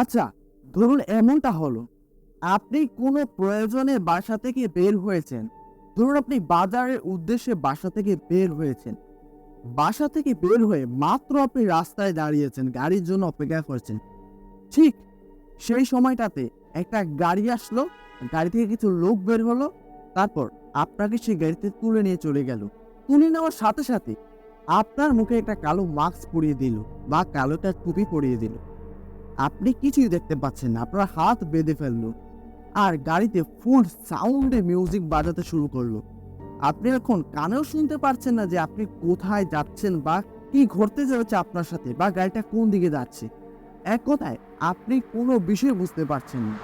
আচ্ছা ধরুন এমনটা হলো, আপনি কোনো প্রয়োজনে বাসা থেকে বের হয়েছেন। ধরুন আপনি বাজারের উদ্দেশ্যে বাসা থেকে বের হয়েছেন। বাসা থেকে বের হয়ে মাত্র আপনি রাস্তায় দাঁড়িয়েছেন, গাড়ির জন্য অপেক্ষা করছেন। ঠিক সেই সময়টাতে একটা গাড়ি আসলো, গাড়ি থেকে কিছু লোক বের হলো, তারপর আপনাকে সেই গাড়িতে তুলে নিয়ে চলে গেল। তুলে নেওয়ার সাথে সাথে আপনার মুখে একটা কালো মাস্ক পরিয়ে দিল বা কালো একটা টুপি পরিয়ে দিল। আপনি কিছুই দেখতে পাচ্ছেন না, আপনার হাত বেঁধে ফেলল। আর গাড়িতে ফুল সাউন্ডে মিউজিক বাজাতে শুরু করল। আপনি এখন কানেও শুনতে পারছেন না যে আপনি কোথায় যাচ্ছেন বা কি ঘটতে যাচ্ছে আপনার সাথে বা গাড়িটা কোন দিকে যাচ্ছে। এক কথায়, আপনি কোনো বিষয় বুঝতে পারছেন না।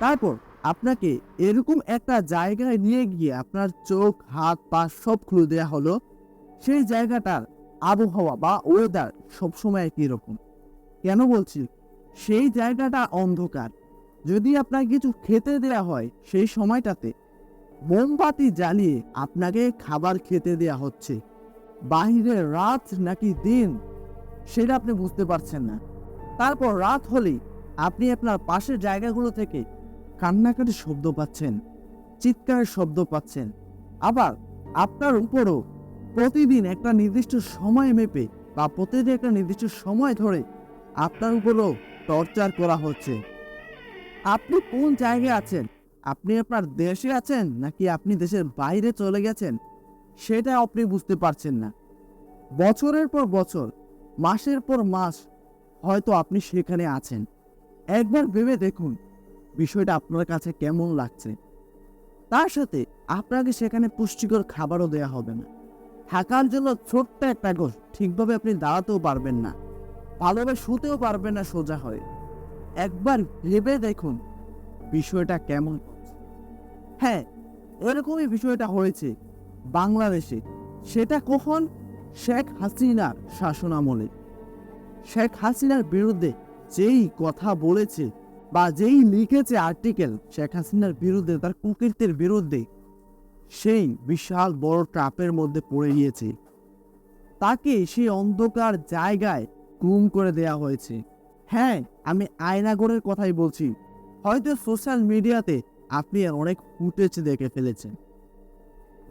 তারপর আপনাকে এরকম একটা জায়গায় নিয়ে গিয়ে আপনার চোখ, হাত, পা সব খুলে দেওয়া হলো। সেই জায়গাটার আবহাওয়া বা ওয়েদার সবসময় একই রকম। কেন বলছি? সেই জায়গাটা অন্ধকার। যদি আপনাকে কিছু খেতে দেয়া হয় সেই সময়টাতে মোমবাতি জ্বালিয়ে আপনাকে খাবার খেতে দেয়া হচ্ছে। বাহিরে রাত নাকি দিন, সেটা আপনি বুঝতে পারছেন না। তারপর রাত হলেই আপনি আপনার পাশের জায়গাগুলো থেকে কান্নাকাটির শব্দ পাচ্ছেন, চিৎকারের শব্দ পাচ্ছেন। আবার আপনার উপরও প্রতিদিন একটা নির্দিষ্ট সময় মেপে বা প্রতিদিন একটা নির্দিষ্ট সময় ধরে আপনার উপরও টর্চার করা হচ্ছে। আপনি কোন জায়গায় আছেন? আপনি আপনার দেশে আছেন নাকি আপনি দেশের বাইরে চলে গেছেন? সেটা আপনি বুঝতে পারছেন না। বছরের পর বছর, মাসের পর মাস হয়তো আপনি সেখানে আছেন। একবার ভেবে দেখুন বিষয়টা আপনার কাছে কেমন লাগছে। তার সাথে আপনাকে সেখানে পুষ্টিকর খাবারও দেওয়া হবে না। থাকার জন্য ছোট্ট একটা ঘর ঠিকভাবে আপনি দাঁড়াতেও পারবেন না। ভালোভাবে শুতেও পারবে না সোজা হয়ে। একবার ভেবে দেখুন বিষয়টা কেমন হ্যাঁ এরকমই বিষয়টা হয়েছে বাংলাদেশে। সেটা কখন? শেখ হাসিনার শাসনামলে। শেখ হাসিনার বিরুদ্ধে যেই কথা বলেছে বা যেই লিখেছে আর্টিকেল শেখ হাসিনার বিরুদ্ধে, তার কুকীর্তির বিরুদ্ধে, সেই বিশাল বড় ট্রাপের মধ্যে পড়ে গিয়েছে। তাকে সেই অন্ধকার জায়গায় গুম করে দেয়া হয়েছে। হ্যাঁ আমি আয়নাগরের কথাই বলছি। হয়তো সোশ্যাল মিডিয়াতে আপনি অনেক ফুটেজ দেখে ফেলেছেন।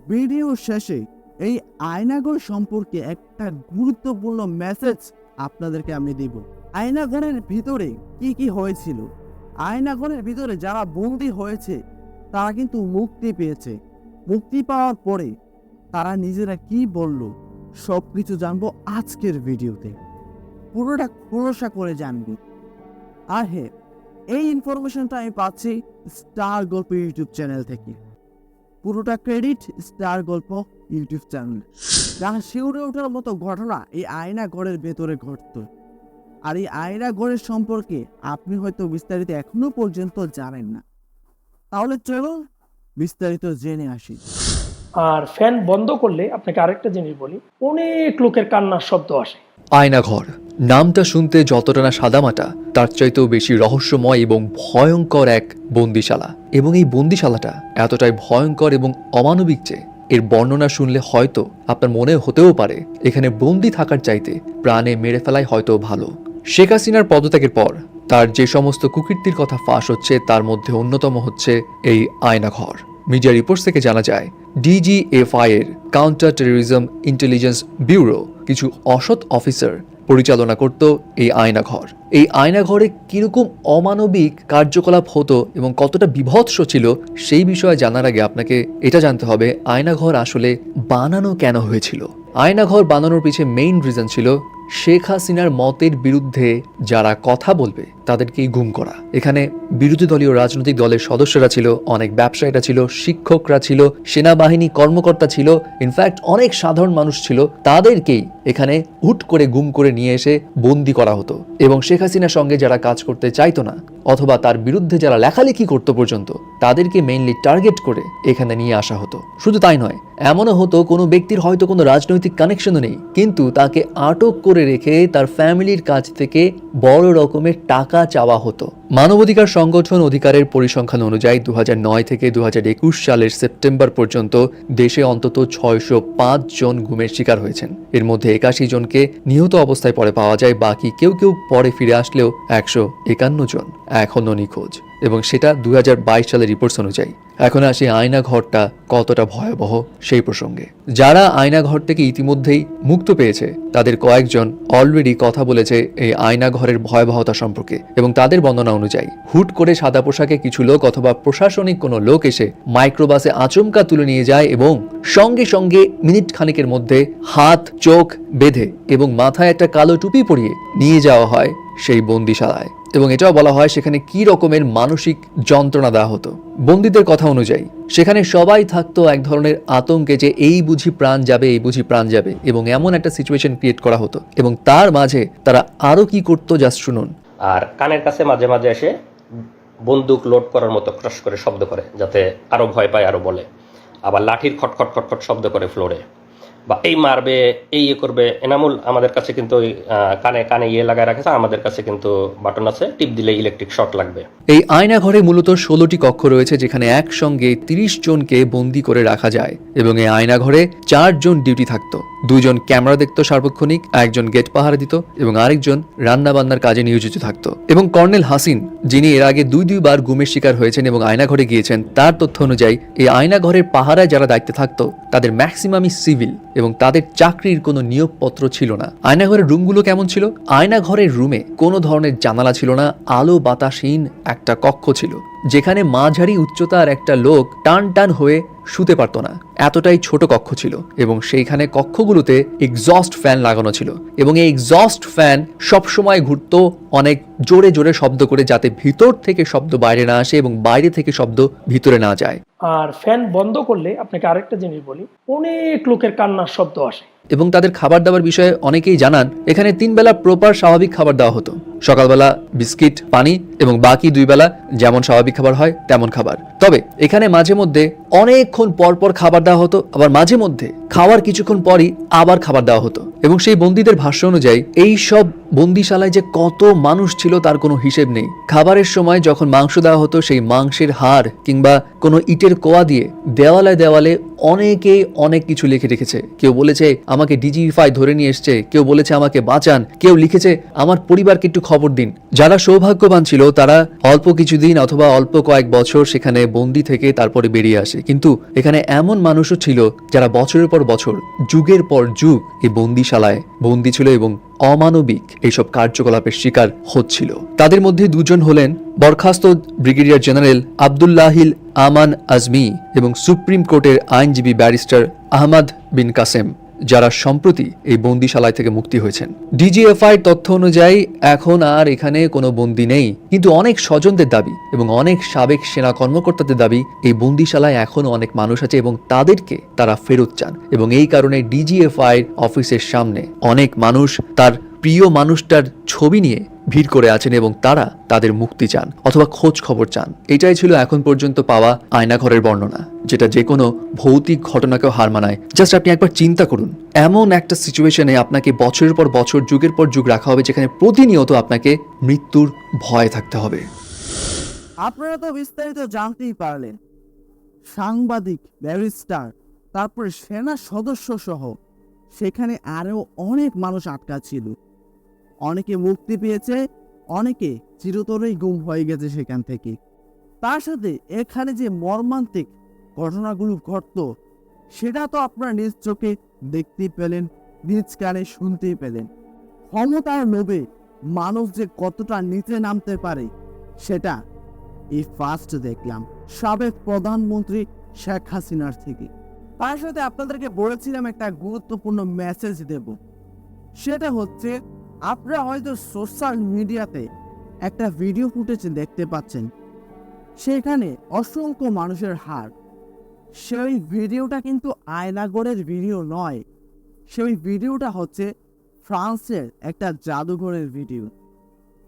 ভিডিও শেষে এই আয়নাগর সম্পর্কে একটা গুরুত্বপূর্ণ মেসেজ আপনাদেরকে আমি দিব। আয়নাগরের ভিতরে কি কি হয়েছিল? আয়নাগরের ভিতরে যারা বন্দী হয়েছে, তারা কিন্তু মুক্তি পেয়েছে। মুক্তি পাওয়ার পরে তারা নিজেরা কি বলল সব কিছু জানব আজকের ভিডিওতে। পুরোটা খোলসা করে জানব। আর হে এই ইনফরমেশনটা আমি পাচ্ছি স্টার গল্প ইউটিউব চ্যানেল থেকে। পুরোটা ক্রেডিট স্টার গল্প ইউটিউব চ্যানেল যারা শিউরে ওঠার মতো ঘটনা এই আয়না ঘরের ভেতরে ঘটত। আর এই আয়না ঘরের সম্পর্কে আপনি হয়তো বিস্তারিত এখনও পর্যন্ত জানেন না। তাহলে চলো বিস্তারিত জেনে আসি। আর ফ্যান বন্ধ করলে আপনাকে আরেকটা জিনিস বলি অনেক লোকের কান্নার শব্দ আসে। আয়নাঘর নামটা শুনতে যতটা না সাদামাটা, তার চাইতেও বেশি রহস্যময় এবং ভয়ঙ্কর এক বন্দিশালা। এবং এই বন্দিশালাটা এতটাই ভয়ঙ্কর এবং অমানবিক যে, এর বর্ণনা শুনলে হয়তো আপনার মনে হতেও পারে, এখানে বন্দি থাকার চাইতে প্রাণে মেরে ফেলাই হয়তো ভালো। শেখ হাসিনার পদত্যাগের পর তার যে সমস্ত কুকীর্তির কথা ফাঁস হচ্ছে, তার মধ্যে অন্যতম হচ্ছে এই আয়নাঘর। মিডিয়া রিপোর্টস থেকে জানা যায় ডিজিএফআই এর কাউন্টার টেরোরিজম ইন্টেলিজেন্স ব্যুরো কিছু অসৎ অফিসার পরিচালনা করত এই আয়নাঘর। এই আয়নাঘরে কীরকম অমানবিক কার্যকলাপ হতো এবং কতটা বিভৎস ছিল সেই বিষয়ে জানার আগে আপনাকে এটা জানতে হবে, আয়নাঘর আসলে বানানো কেন হয়েছিল? আয়নাঘর বানানোর পিছে মেইন রিজন ছিল শেখ হাসিনার মতের বিরুদ্ধে যারা কথা বলবে তাদেরকেই গুম করা। এখানে বিরোধী দলীয় রাজনৈতিক দলের সদস্যরা ছিল, অনেক ব্যবসায়ীরা ছিল, শিক্ষকরা ছিল, সেনাবাহিনী কর্মকর্তা ছিল ইনফ্যাক্ট অনেক সাধারণ মানুষ ছিল। তাদেরকেই এখানে হুট করে গুম করে নিয়ে এসে বন্দি করা হতো। এবং শেখ হাসিনার সঙ্গে যারা কাজ করতে চাইতো না, অথবা তার বিরুদ্ধে যারা লেখালেখি করতো পর্যন্ত, তাদেরকে মেইনলি টার্গেট করে এখানে নিয়ে আসা হতো। শুধু তাই নয়, এমনও হতো কোনো ব্যক্তির হয়তো কোনো রাজনৈতিক কানেকশনও নেই। কিন্তু তাকে আটক করে রেখে তার ফ্যামিলির কাছ থেকে বড় রকমের টাকা চাওয়া হতো। মানবাধিকার সংগঠন অধিকারের পরিসংখ্যান অনুযায়ী দু নয় থেকে দু হাজার একুশ সালের সেপ্টেম্বর পর্যন্ত দেশে অন্তত ছয়শো পাঁচ জন গুমের শিকার হয়েছেন। এর মধ্যে একাশি জনকে নিহত অবস্থায় পরে পাওয়া যায়, বাকি কেউ কেউ পরে ফিরে আসলেও একশো একান্ন জন এখনও নিখোঁজ। এবং সেটা দুই হাজার বাইশ সালের রিপোর্টস অনুযায়ী। এখন আসে আয়না ঘরটা কতটা ভয়াবহ সেই প্রসঙ্গে। যারা আয়না ঘর থেকে ইতিমধ্যেই মুক্ত পেয়েছে, তাদের কয়েকজন অলরেডি কথা বলেছে এই আয়না ঘরের ভয়াবহতা সম্পর্কে এবং তাদের বর্ণনা অনুযায়ী। হুট করে সাদা পোশাকে কিছু লোক অথবা প্রশাসনিক কোনো লোক এসে মাইক্রোবাসে আচমকা তুলে নিয়ে যায় এবং সঙ্গে সঙ্গে মিনিট খানেকের মধ্যে হাত, চোখ বেঁধে এবং মাথায় একটা কালো টুপি পরিয়ে নিয়ে যাওয়া হয় সেই বন্দিশালায়। এবং এটাও বলা হয় সেখানে কি রকমের মানসিক যন্ত্রণা দেওয়া হতো। বন্দীদের কথা অনুযায়ী, সেখানে সবাই থাকতো এক ধরনের আতঙ্কে যে এই বুঝি প্রাণ যাবে, এই বুঝি প্রাণ যাবে এবং এমন একটা সিচুয়েশন ক্রিয়েট করা হতো এবং তার মাঝে তারা আরও কি করতো জাস্ট শুনুন। আর কানের কাছে মাঝে মাঝে এসে বন্দুক লোড করার মতো ক্রস করে শব্দ করে, যাতে আরও ভয় পায়, আরও বলে। আবার লাঠির খটখট খটখট শব্দ করে ফ্লোরে বা এই মারবে, এই ইয়ে করবে, এনামুল আমাদের কাছে কিন্তু ওই কানে কানে ইয়ে লাগায় রাখেছে আমাদের কাছে কিন্তু বাটন আছে, টিপ দিলে ইলেকট্রিক শর্ট লাগবে। এই আয়না ঘরে মূলত ষোলোটি কক্ষ রয়েছে, যেখানে একসঙ্গে তিরিশ জনকে বন্দি করে রাখা যায় এবং এই আয়না ঘরে চারজন ডিউটি থাকতো। দুজন ক্যামেরা দেখতো সার্বক্ষণিক, একজন গেট পাহারা দিত এবং আরেকজন রান্না বান্নার কাজে নিয়োজিত থাকতো। এবং কর্নেল হাসিন, যিনি এর আগে দুই দুইবার গুমের শিকার হয়েছেন এবং আয়না ঘরে গিয়েছেন, তার তথ্য অনুযায়ী এই আয়না ঘরের পাহারায় যারা দায়িত্বে থাকতো, তাদের ম্যাক্সিমামই সিভিল এবং তাদের চাকরির কোনো নিয়োগপত্র ছিল না। আয়নাঘরের রুমগুলো কেমন ছিল? আয়নাঘরের রুমে কোনো ধরনের জানালা ছিল না, আলো বাতাসহীন একটা কক্ষ ছিল, যেখানে মাঝারি উচ্চতার একটা লোক টান টান হয়ে শুতে পারতো না। এতটাই ছোট কক্ষ ছিল এবং সেইখানে কক্ষগুলোতে এক্সস্ট ফ্যান লাগানো ছিল এবং এই এক্সস্ট ফ্যান সবসময় ঘুরত অনেক জোরে জোরে শব্দ করে যাতে ভিতর থেকে শব্দ বাইরে না আসে এবং বাইরে থেকে শব্দ ভিতরে না যায়। আর ফ্যান বন্ধ করলে আপনাকে আরেকটা জিনিস বলি, অনেক লোকের কান্নার শব্দ আসে। এবং তাদের খাবার দাবার বিষয়ে অনেকেই জানান, এখানে তিন বেলা প্রপার স্বাভাবিক খাবার দেওয়া হতো। সকালবেলা বিস্কিট, পানি এবং বাকি দুই বেলা যেমন স্বাভাবিক খাবার হয়, তেমন খাবার। তবে এখানে মাঝে মধ্যে অনেকক্ষণ পরপর পর খাবার দেওয়া হতো, আবার মাঝে মধ্যে খাওয়ার কিছুক্ষণ পরই আবার খাবার দেওয়া হতো। এবং সেই বন্দীদের ভাষ্য অনুযায়ী, এই সব বন্দিশালায় যে কত মানুষ ছিল তার কোনো হিসেব নেই। খাবারের সময় যখন মাংস দেওয়া হতো, সেই মাংসের হাড় কিংবা কোনো ইটের কোয়া দিয়ে দেওয়ালে দেওয়ালে অনেকেই অনেক কিছু লিখে রেখেছে। কেউ বলেছে, আমাকে ডিজিফাই ধরে নিয়ে এসছে। কেউ বলেছে, আমাকে বাঁচান। কেউ লিখেছে, আমার পরিবারকে একটু খবর দিন। যারা সৌভাগ্যবান ছিল, তারা অল্প কিছুদিন অথবা অল্প কয়েক বছর সেখানে বন্দি থেকে তারপরে বেরিয়ে আসে। কিন্তু এখানে এমন মানুষও ছিল যারা বছরের পর বছর, যুগের পর যুগ এই বন্দিশালায় বন্দি ছিল এবং অমানবিক এইসব কার্যকলাপের শিকার হচ্ছিল। তাদের মধ্যে দুজন হলেন বরখাস্ত ব্রিগেডিয়ার জেনারেল আবদুল্লাহিল আমান আজমি এবং সুপ্রিম কোর্টের আইনজীবী ব্যারিস্টার আহমদ বিন কাসেম। যারা সম্প্রতি এই বন্দিশালায় থেকে মুক্তি হয়েছেন। ডিজিএফআই তথ্য অনুযায়ী এখন আর এখানে কোনো বন্দি নেই। কিন্তু অনেক স্বজনদের দাবি এবং অনেক সাবেক সেনা কর্মকর্তাদের দাবি এই বন্দিশালায় এখনও অনেক মানুষ আছে এবং তাদেরকে তারা ফেরত চান। এবং এই কারণে ডিজিএফআই অফিসের সামনে অনেক মানুষ তার প্রিয় মানুষটার ছবি নিয়ে ভিড় করে আছেন এবং তারা তাদের মুক্তি চান অথবা খোঁজ খবর চান। এটাই ছিল এখন পর্যন্ত পাওয়া আয়নাঘরের বর্ণনা, যেটা যে কোনো ভৌতিক ঘটনাকেও হার মানায়। জাস্ট আপনি একবার চিন্তা করুন, এমন একটা সিচুয়েশনে আপনাকে বছরের পর বছর, যুগের পর যুগ রাখা হবে, যেখানে প্রতিনিয়ত আপনাকে মৃত্যুর ভয় থাকতে হবে। আপনারা তো বিস্তারিত জানতেই পারলেন। সাংবাদিক, ব্যারিস্টার, তারপরে সেনা সদস্য সহ সেখানে আরও অনেক মানুষ আটকা ছিল। অনেকে মুক্তি পেয়েছে, অনেকে চিরতরেই গুম হয়ে গেছে সেখান থেকে। তার সাথে এখানে যে মর্মান্তিক ঘটনাগুলো ঘটতো, সেটা তো আপনারা নিজ চোখে দেখতে পেলেন, নিজ কানে শুনতেই পেলেন। ক্ষমতার লোভে মানুষ যে কতটা নিচে নামতে পারে, সেটা এই ফার্স্ট দেখলাম, সাবেক প্রধানমন্ত্রী শেখ হাসিনার থেকে। তার সাথে আপনাদেরকে বলেছিলাম একটা গুরুত্বপূর্ণ মেসেজ দেব। সেটা হচ্ছে আপনারা হয়তো সোশ্যাল মিডিয়াতে একটা ভিডিও ফুটেজ দেখতে পাচ্ছেন। সেখানে অসংখ্য মানুষের হার। সেই ভিডিওটা কিন্তু আয়নাগরের ভিডিও নয়। সেই ভিডিওটা হচ্ছে ফ্রান্সের একটা জাদুঘরের ভিডিও।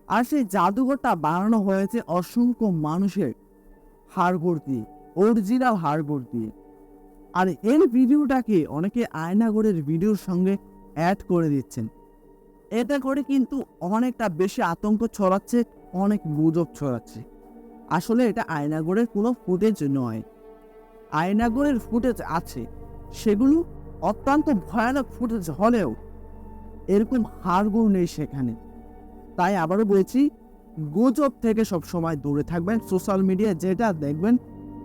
আর সেই জাদুঘরটা বানানো হয়েছে অসংখ্য মানুষের হাড়গোড় দিয়ে অরিজিনাল হাড়গোড় দিয়ে আর এর ভিডিওটাকে অনেকে আয়নাগরের ভিডিওর সঙ্গে অ্যাড করে দিচ্ছেন। এতে করে কিন্তু অনেকটা বেশি আতঙ্ক ছড়াচ্ছে, অনেক গুজব ছড়াচ্ছে। আসলে এটা আয়নাগরের কোনো ফুটেজ নয়। আয়নাগরের ফুটেজ আছে। সেগুলো অত্যন্ত ভয়ানক ফুটেজ হলেও এরকম হাড়গোড় নেই সেখানে। তাই আবারও বলছি, গুজব থেকে সব সময় দূরে থাকবেন। সোশ্যাল মিডিয়া যেটা দেখবেন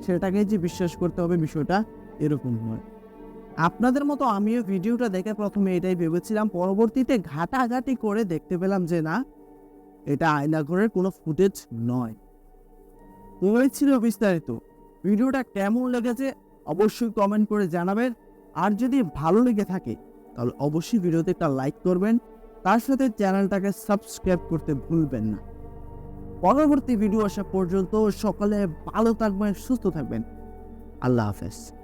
সেটাকে যে বিশ্বাস করতে হবে বিষয়টা এরকম নয়। আপনাদের মতো আমিও ভিডিওটা দেখে প্রথমে এটাই ভেবেছিলাম, পরবর্তীতে ঘাটাঘাটি করে দেখতে পেলাম যে না, এটা আয়নাঘরের কোনো ফুটেজ নয়। ছিল বিস্তারিত। ভিডিওটা কেমন লেগেছে অবশ্যই কমেন্ট করে জানাবেন। আর যদি ভালো লেগে থাকে, তাহলে অবশ্যই ভিডিওতে একটা লাইক করবেন। তার সাথে চ্যানেলটাকে সাবস্ক্রাইব করতে ভুলবেন না। পরবর্তী ভিডিও আসা পর্যন্ত সকালে ভালো থাকবেন, সুস্থ থাকবেন। আল্লাহ হাফেজ।